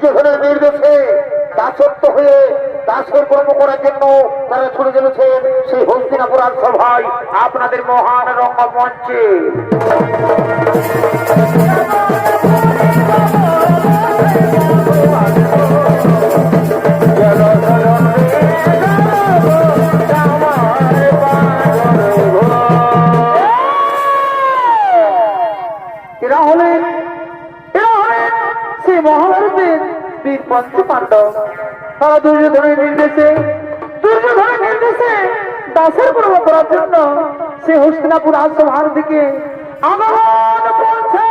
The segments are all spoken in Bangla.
দুর্যোধনের নির্দেশে দাসত্ব হয়ে দাসের কর্ম করার জন্য তারা ছুটে চলেছেন সেই হস্তিনাপুরার সভায় আপনাদের মহান রঙ্গমঞ্চে। দুর্যোধনের দুর্যোধন নির্দেশে দাসের পর্ব করার জন্য সে হস্তিনাপুর আশ্রমার দিকে আগমন করছে।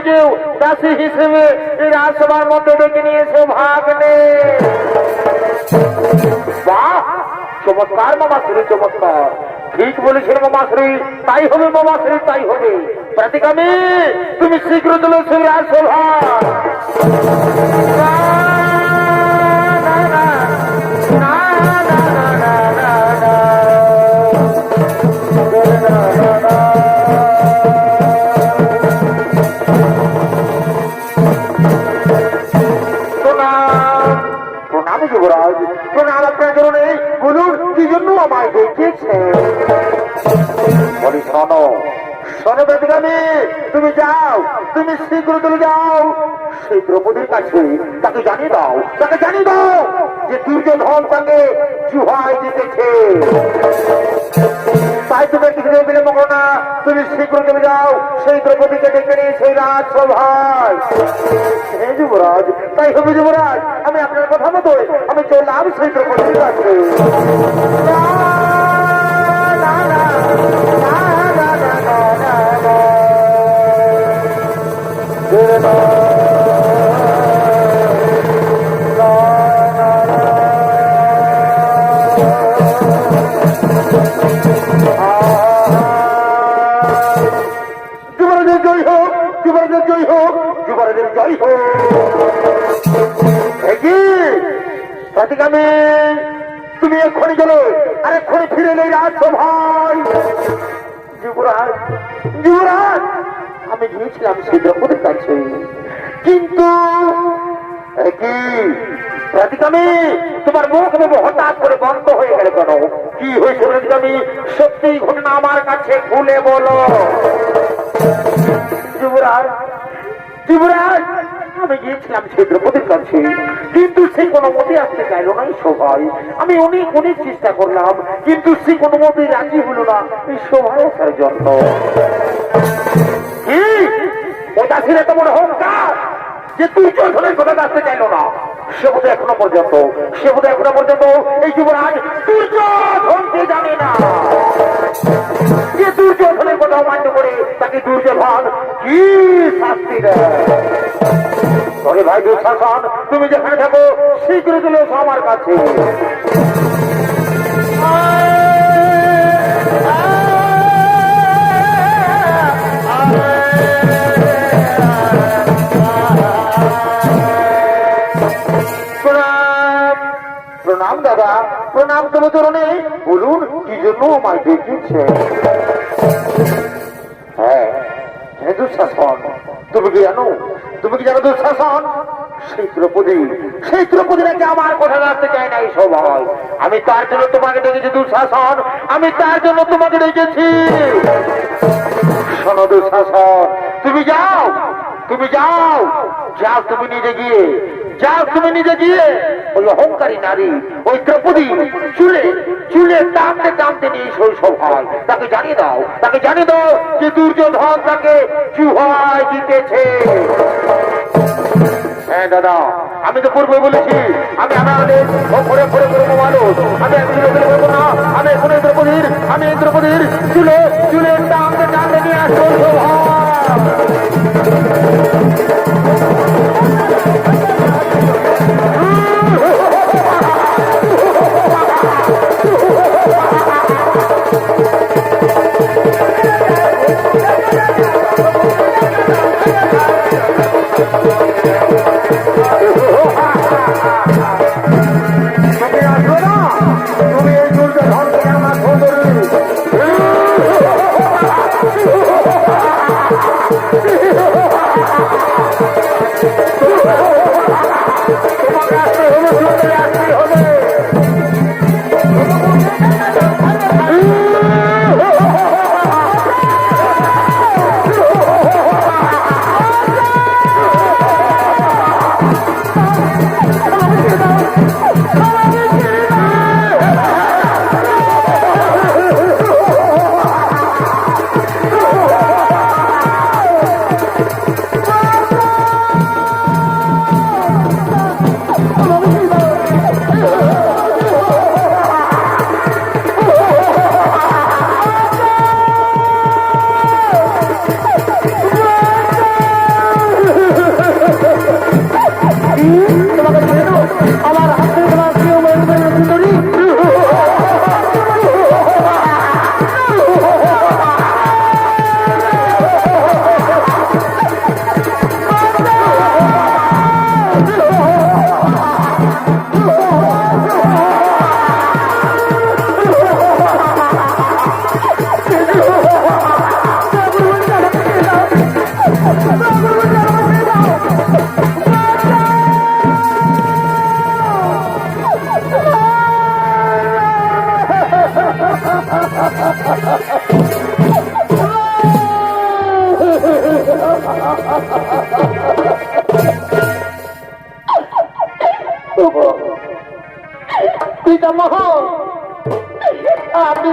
স্ত্রী চাষি হিসেবে এই রাজসভার মধ্যে ডেকে নিয়েছে ভাগ্নে। বাহ, চমৎকার মামাশ্রী, চমৎকার। ঠিক বলেছেন মামাশ্রী, তাই হবে মামা মামাশ্রী, তাই হবে। প্রাতিকামী তুমি শীঘ্র চলে সেই রাজসভা শীঘ্র চলে যাও। সেই দ্রৌপদীর কাছে তাকে জানিয়ে দাও, তাকে জানিয়ে দাও যে দুর্যোধন তাকে জুহাই জিতেছে। তাই তুমি কিছু বিলম্ব করো না, তুমি শীঘ্র চলে যাও। সেই দ্রৌপদীকে ডেকে নিয়ে সেই রাজসভায়। হে যুবরাজ, তাই হবে যুবরাজ, আমি আপনার কথা মতো আমি চললাম সেই দ্রৌপদীর কাছে। গিয়েছিলাম সেই দ্রৌপদীর কাছে কিন্তু তোমার মুখ মুখ হঠাৎ করে বন্ধ হয়ে গেল কেন? কি হয়েছে সত্যি ঘটনা আমার কাছে খুলে বলো। যুবরাজ যুবরাজ, আমি গিয়েছিলাম সেই দ্রৌপদীর কাছে, কিন্তু সে কোনো মতে আসতে চাইল না সভায় আমি অনেক অনেক চেষ্টা করলাম, কিন্তু সে কোনো মতে রাজি হলো না এই সভায় আসার জন্য। ওটা ছিল বড় হংকার যে তুই চোখের কথা আসতে চাইলো না? সে বোধ এখনও পর্যন্ত, সে বোধ এখনও পর্যন্ত এই যুবরাজ দুর্যোধনকে জানে না। যে দুর্যোধনের কথা অমান্য করে তাকে দুর্যোধন কি শাস্তি দেয়? ভাই দুঃশাসন, তুমি যেখানে থাকো শীঘ্র চলে আমার কাছে। প্রণাম, দাদা। প্রণাম, তবে চরণে বলুন, কি জন্য হ্যাঁ দুঃশাসন, তুমি কি জানো? তুমি কি জানো দুঃশাসন? সেই দ্রৌপদী সেই দ্রৌপদী নাকি আমার কথা রাখতে চায় না সভায় আমি তার জন্য তোমাকে দুঃশাসন। আমি তার জন্য তোমাকে ডেকেছি শোনো দুঃশাসন, তুমি যাও। তুমি যাও যাও তুমি নিজে গিয়ে, যাও তুমি নিজে গিয়ে। ওই অহংকারী নারী, ওই দ্রৌপদী, চুলে চুলে টানতে টানতে নিয়ে শৈশব হয় তাকে জানিয়ে দাও, তাকে জানিয়ে দাও যে দুর্যোধন তাকে চুহায় জিতেছে। হ্যাঁ দাদা, আমি তো পূর্বে বলেছি। আমি করব মানুষ। আমি একদিন আমি এই দ্রৌপদীর, আমি দ্রৌপদীর চুলে চুলে টানতে টানতে নিয়ে আসব তুমি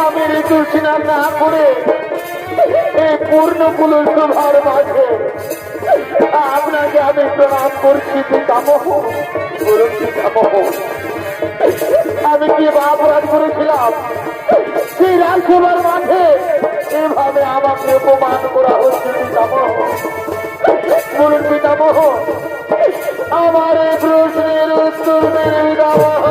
আমি ঋতু স্নান না করে এই পূর্ণ কুলসভার মাঝে আপনাকে আমি প্রণাম করছি, পিতামহ। বলুন, পিতামহ। আমি কি অপরাধ করেছিলাম? সেই রাজসভার মাঝে এভাবে আমাকে অপমান করা হচ্ছে, পিতামহ? বলুন, পিতামহ, আমার এই প্রশ্নের উত্তর মেরে পিতামহ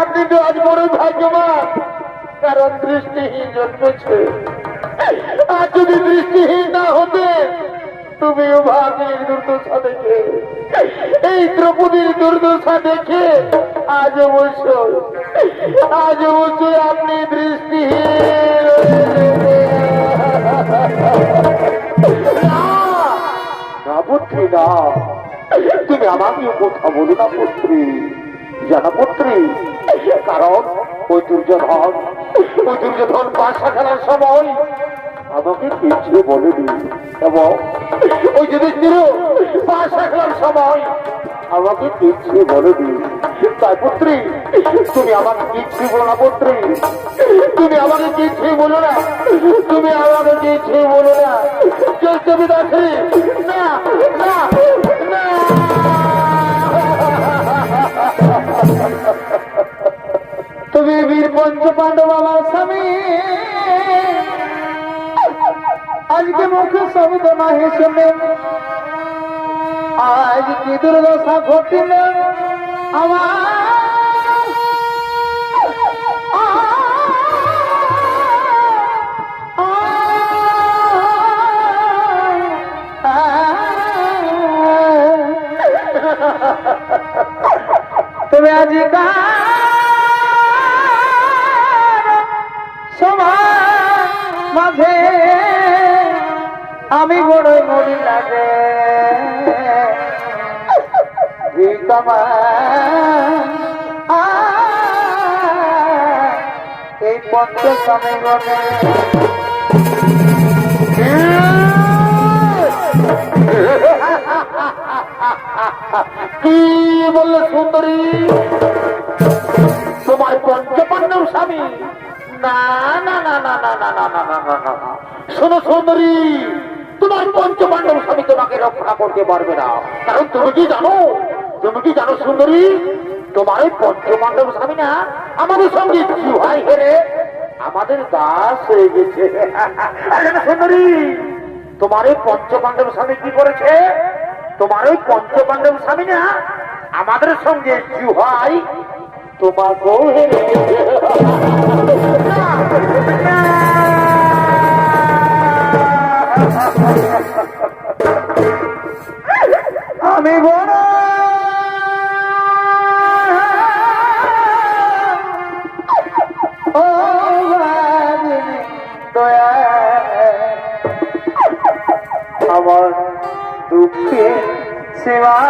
আপনি তো আজ বড় ভাগ্যবান। কারণ দৃষ্টিহীন জন্মেছে আর যদি দৃষ্টিহীন না হতে, তুমিও ভাগ্যের দুর্দশা দেখে, এই দ্রৌপদীর দুর্দশা দেখে আজ অবশ্যই আজ অবশ্যই আপনি দৃষ্টিহীন না না। তুমি আমাকে কথা বলো না, পুত্রী? জানা পুত্রী কারণ ওই দুর্যোধন ওই দুর্যোধন বাসা খেলার সময় আমাকে কিছু বলেনি। এবং ওই যুধিষ্ঠির বাসা খেলার সময় আমাকে কিচ্ছু বলেনি। তাই পুত্রী, তুমি আমাকে কিচ্ছু বলো না, পুত্রী। তুমি আমাকে কিচ্ছু বলো না, তুমি আমাকে কিচ্ছু বলো না। জ্যেষ্ঠ বিদাসী পঞ্চ পাণ্ডব আজকে মুখে শব্দ নাহি শুনে। আজ কি দুর্দশা ঘটিল? আমার আমি বড়ই মরি লাগে এই পঞ্চ সমীরণে কি বললে সুন্দরী তোমার পঞ্চপাণ্ডব স্বামী না না না না না না না না না না না শোনো সুন্দরী তোমার পঞ্চপাণ্ডব স্বামী তোমাকে রক্ষা করতে পারবে না। কারণ তুমি কি জানো? তুমি কি জানো সুন্দরী? তোমার ওই পঞ্চপাণ্ডব স্বামী না আমাদের সঙ্গে ভাই হেরে আমাদের দাস হয়ে গেছে। সুন্দরী, তোমার ওই পঞ্চপাণ্ডব স্বামী কি করেছে? তোমার ওই পঞ্চপাণ্ডব স্বামী না আমাদের সঙ্গে জুহাই তোমাকেও হেরে গেছে। আমি বড়। ও দয়া। আমার দুঃখে সীমানা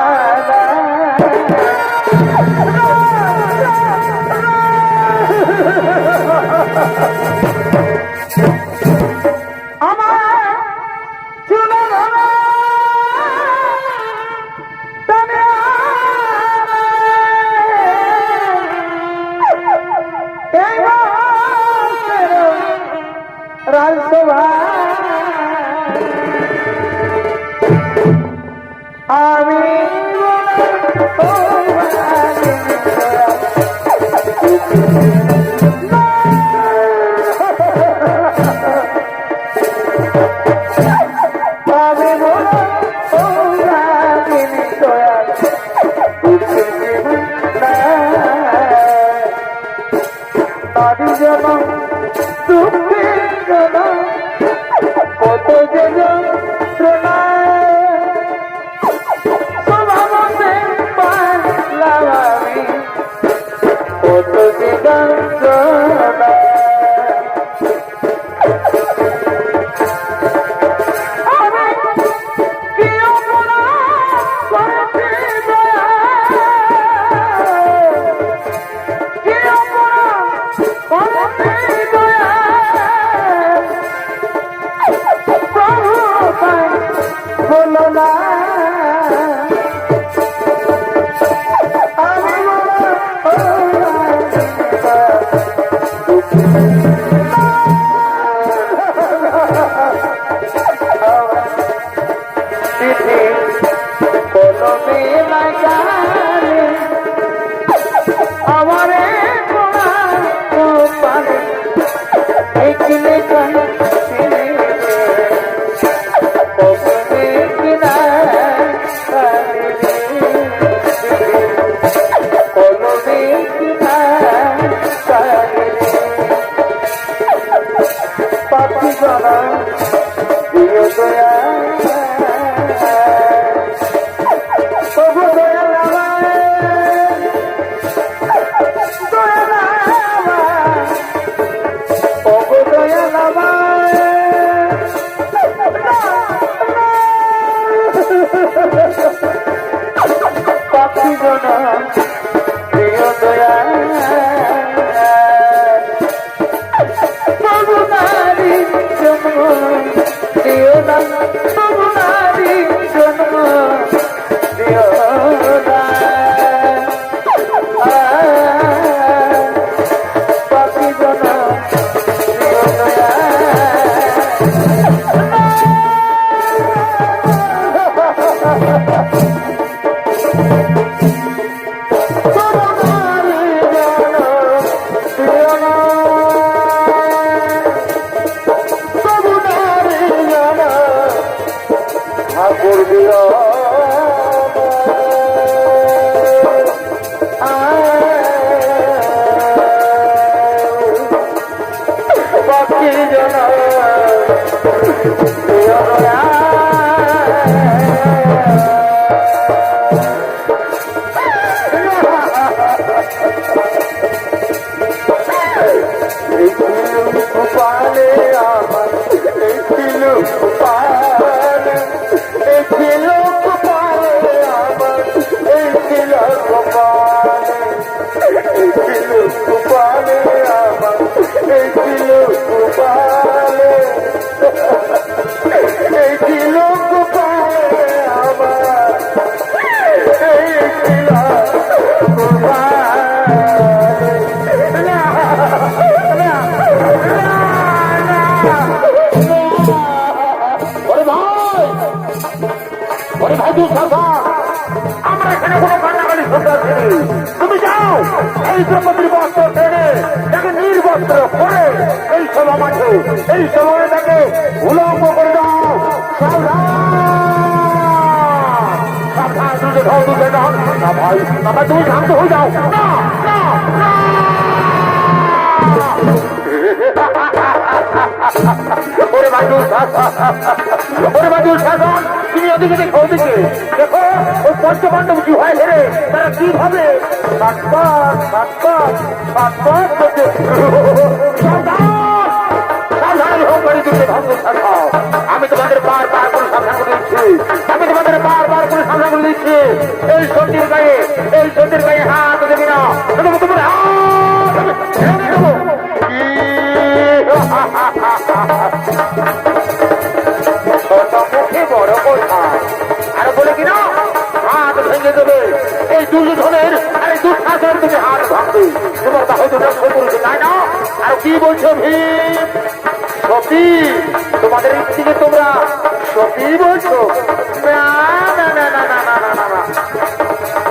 সরকার আমরা এখানে কোনো কান্নাকাটি শুনতে আসিনি তুমি যাও, এই দ্রৌপদীর বস্ত্র টেনে, তাকে নির্বস্ত্র করে এই সভা মাঠে, এই সময়ে তাকে উলঙ্গ করে দাও। না ভাই তুমি শান্ত হয়ে যাও। না। বাজু ওরে বাজু শাসন তুমি ওদিকে দেখো ওদিকে। দেখো, ওই পঞ্চপাণ্ডব কি হয় হেরে তারা কীভাবে শাসন আমি তোমাদের বার বার করে সাবধান দিচ্ছি। আমি তোমাদের বার বার করে সাবধান দিচ্ছি। এই সত্যির গায়ে, এই সত্যির গায়ে হাত কি বলছো ভীম সতী তোমাদের থেকে তোমরা সতী বলছো না না না না না না না না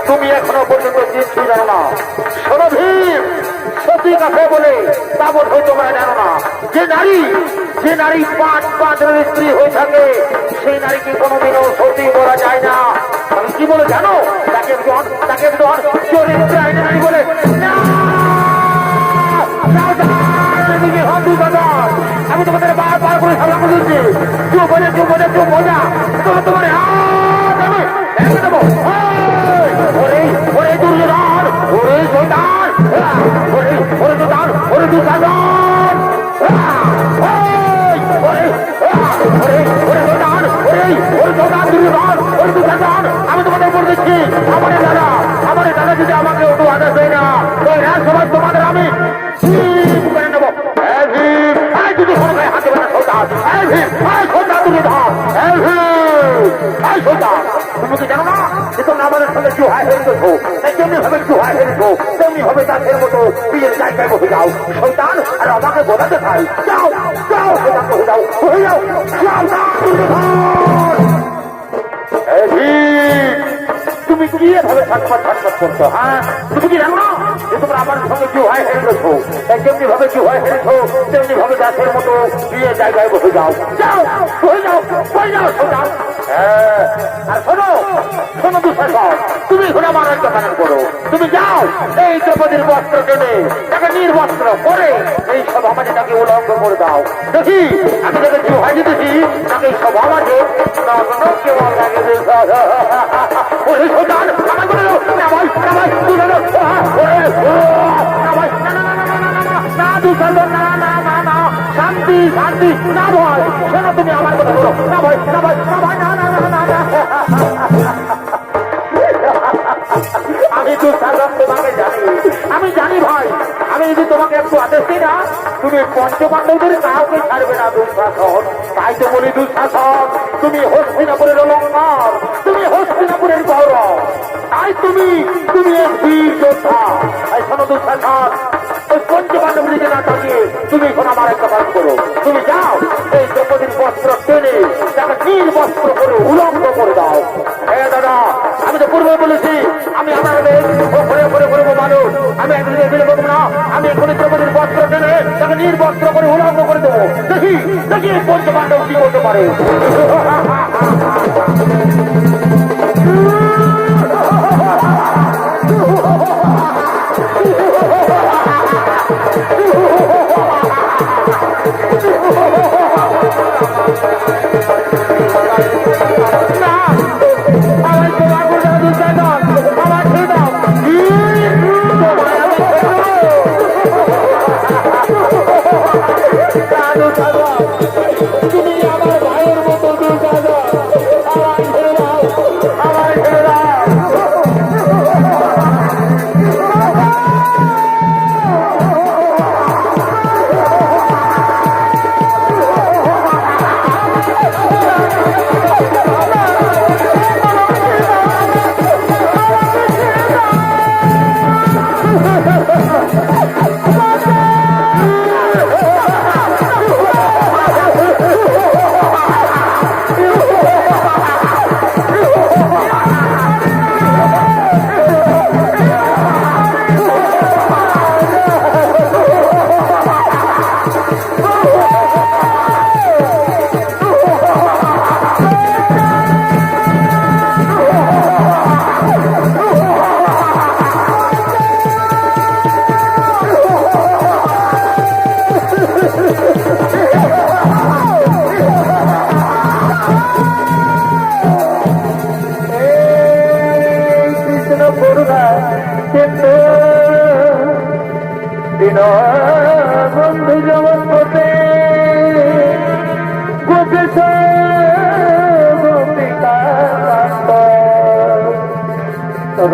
তুমি এখনও পর্যন্ত কিছু জানো না। শোনো ভীম, সতী কাকে বলে তা বোধ হয় তোমরা জানো না। যে নারী যে নারী পাঁচ পাঁচ স্ত্রী হয়ে থাকে, সেই নারীকে কোনোদিনও সতী বলা যায় না। আমি কি বলে জানো? তাকে তাকে চরিত্র বলে করে সামলা করে দিচ্ছি চুপ বোঝা চুপ বোঝা চুপ বোঝা তোমার তোমার আমি ভেঙে দেবো! ওরে ওরে দুর্যোধন, ওরে আহ! ওরে ওরে দুর্দান ওরে দুর্দান আমি তোমাদের উপর দিচ্ছি আমার দাদা আমার দাদা যদি আমাকে তোমরা আমাদের সঙ্গে জুহায় হেরেছো তাই যেমনি ভাবে জুহায় হেরেছো তেমনি হবে তাদের মতো বিয়ের জায়গায় বসে যাও। শৈতান আর আমাকে বোঝাতে চাই। যাও যাও শৈতান বসে যাও। বসে যাও। ভীম, তুমি কি এভাবে ছটফট ছটফট করছ হ্যাঁ? তুমি কি জানো যে তোমরা আমার সঙ্গে কি হয় হেরেছো তাই যেমনি ভাবে কি হয় হেরেছো তেমনি ভাবে গাছের মতো দিয়ে জায়গায় বসে যাও। যাও বসে যাও বসে যাও হ্যাঁ দুঃশাসন তুমি পালন করো তুমি যাও, এই দ্রৌপদীর বস্ত্র কেনে, তাকে নির্বস্ত্র করে এই সভা আমাকে তাকে উলঙ্গ করে দাও। দেখি, আমি তাকে জুহাই দিতেছি তাকে এই সভা আমাকে নগ্ন কেমন লাগে ওরে শান্তি শান্তি না ভয় শোনো তুমি আমার কথা বলো না ভাই না ভাই না ভাই না না না না আমি তো সাধারণ তোমাকে জানি আমি জানি ভাই আমি যদি তোমাকে একটু আদেশ দিই না তুমি পঞ্চপাণ্ডবদের কাউকে ছাড়বে না দুঃশাসন তাই তো বলি দুঃশাসন তুমি হস্তিনাপুরের অলঙ্কার তুমি হস্তিনাপুরের গৌরব তাই তুমি তুমি বীর যোদ্ধা শোনো দুঃশাসন ওই পঞ্চপাণ্ডবদিকে না থাকিয়ে তুমি এখন আমার একটা কাজ করো। তুমি যাও, এই দ্রৌপদীর বস্ত্র টেনে তাকে নীল বস্ত্র করে উলঙ্গ করে দাও। হ্যাঁ দাদা, আমি তো পূর্বে বলেছি, আমি আমার ঘরে ঘরে করব মানুষ। আমি একদিন এগুলো বলব না, আমি এখনই দ্রৌপদীর বস্ত্র টেনে তাকে নীল বস্ত্র করে উলঙ্গ করে দেবো। দেখি দেখি এই পঞ্চপাণ্ডব কি করতে পারে।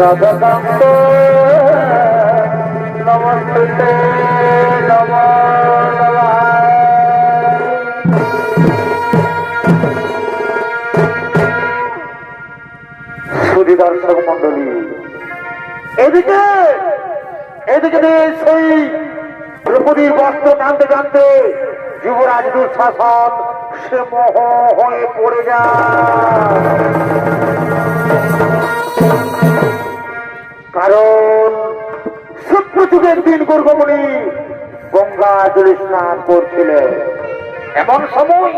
রাধাকান্ত নমস্তে নম সুধী মন্ডলী এদিকে এদিকে সেই দ্রৌপদীর বস্ত্র টানতে টানতে যুবরাজ দুঃশাসন সে মোহ হয়ে পড়ে যায়। কারণ সূক্ষ্ম যুগের দিন গর্গমণি গঙ্গা জলে স্নান করছিলেন। এমন সময়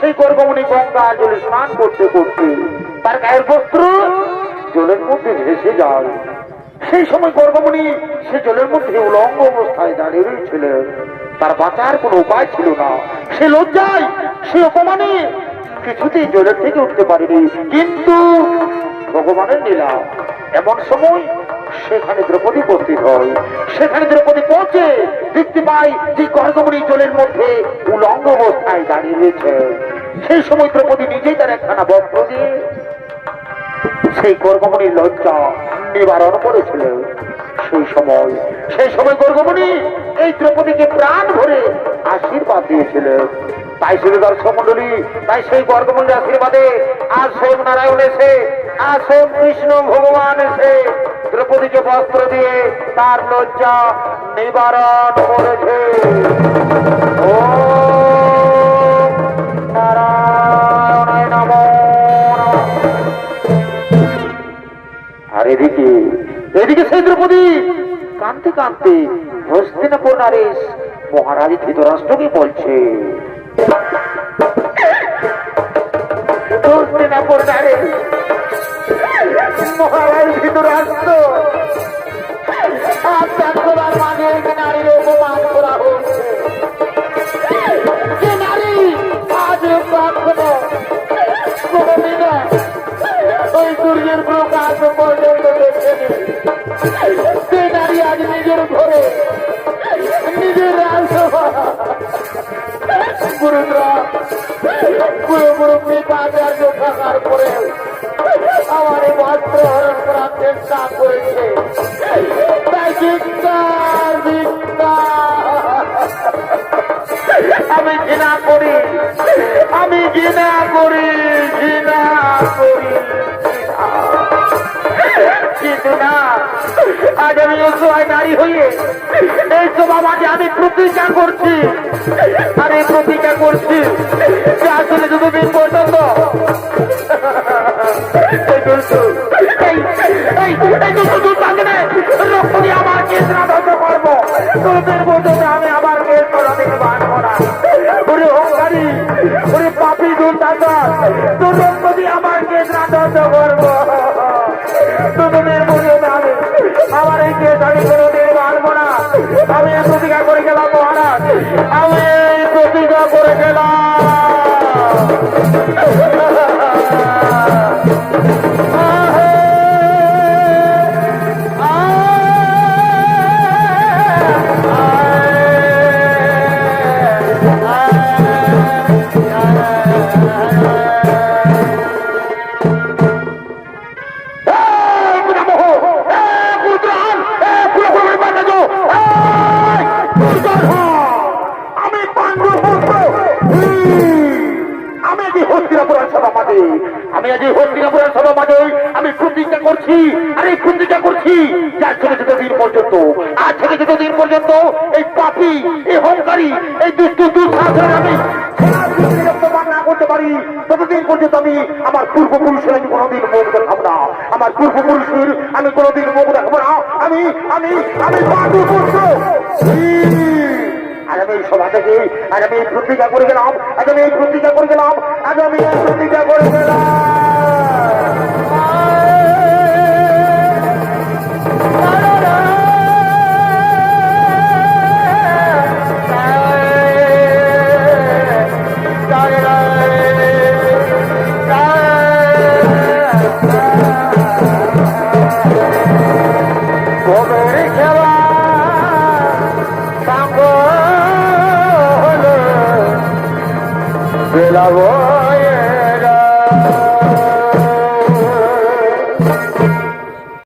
সেই গর্গমণি গঙ্গা জলে স্নান করতে করতে তার গায়ের বস্ত্র জলের মধ্যে ভেসে যায়। সেই সময় গর্গমণি সে জলের মধ্যে উলঙ্গ অবস্থায় দাঁড়িয়ে রয়েছিলেন। তার বাঁচার কোনো উপায় ছিল না। সে লজ্জায়, সে অপমানে কিছুতেই জলের থেকে উঠতে পারেনি। কিন্তু ভগবানের লীলা এমন সময় সেখানে দ্রৌপদী উপস্থিত হয়। সেখানে দ্রৌপদী পৌঁছে দেখতে পাই যে গর্গমণি জলের মধ্যে উলঙ্গ অবস্থায় দাঁড়িয়ে রয়েছে। সেই সময় দ্রৌপদী নিজেই তার একখানা বস্ত্র দিয়ে সেই গর্গমণির লজ্জা নিবারণ করেছিলেন সেই সময় সেই সময় গর্গমণি এই দ্রৌপদীকে প্রাণ ভরে আশীর্বাদ দিয়েছিলেন তাই শুধু দর্শক মন্ডলী, তাই সেই গর্গমণির আশীর্বাদে আজ স্বয়ং নারায়ণ এসে আজ স্বয়ং কৃষ্ণ ভগবান এসে দ্রৌপদীকে বস্ত্র দিয়ে তার লজ্জা নিবারণ করেছে। আর এদিকে এদিকে সেই দ্রৌপদী কানতে কানতে হস্তিনাপুর নারেশ মহারাজ ধৃতরাষ্ট্রকে বলছে হস্তিনাপুর নারেশ ভিতরে ধৃতরাষ্ট্র আপনার আমি অসহায় হয়ে আমি প্রতিজ্ঞা করছি। এই প্রতিজ্ঞা করছি যে আসলে যতদিন পর্যন্ত আমার কেস না করব। তোদের পর্যন্ত আমি আমার কেস করা থেকে বাঁচবো না ওরে অহংকারী, ওরে পাপি দুর্দাসন তোর আমার কেস না ধ্বংস করব। এই দুষ্টু দুঃশাসন আমি না করতে পারি। ততদিন পর্যন্ত আমি আমার পূর্বপুরুষের আমি কোনোদিন মুখ দেখাবো না। আমার পূর্বপুরুষের আমি কোনোদিন মুখ দেখাবো আমি আমি আমি এই সভা থেকে, আজ আমি এই প্রতিজ্ঞা করে গেলাম, আজ আমি এই প্রতিজ্ঞা করে গেলাম, আজ আমি প্রতিজ্ঞা করে গেলাম। সাঙ্গ হলো বেলাবো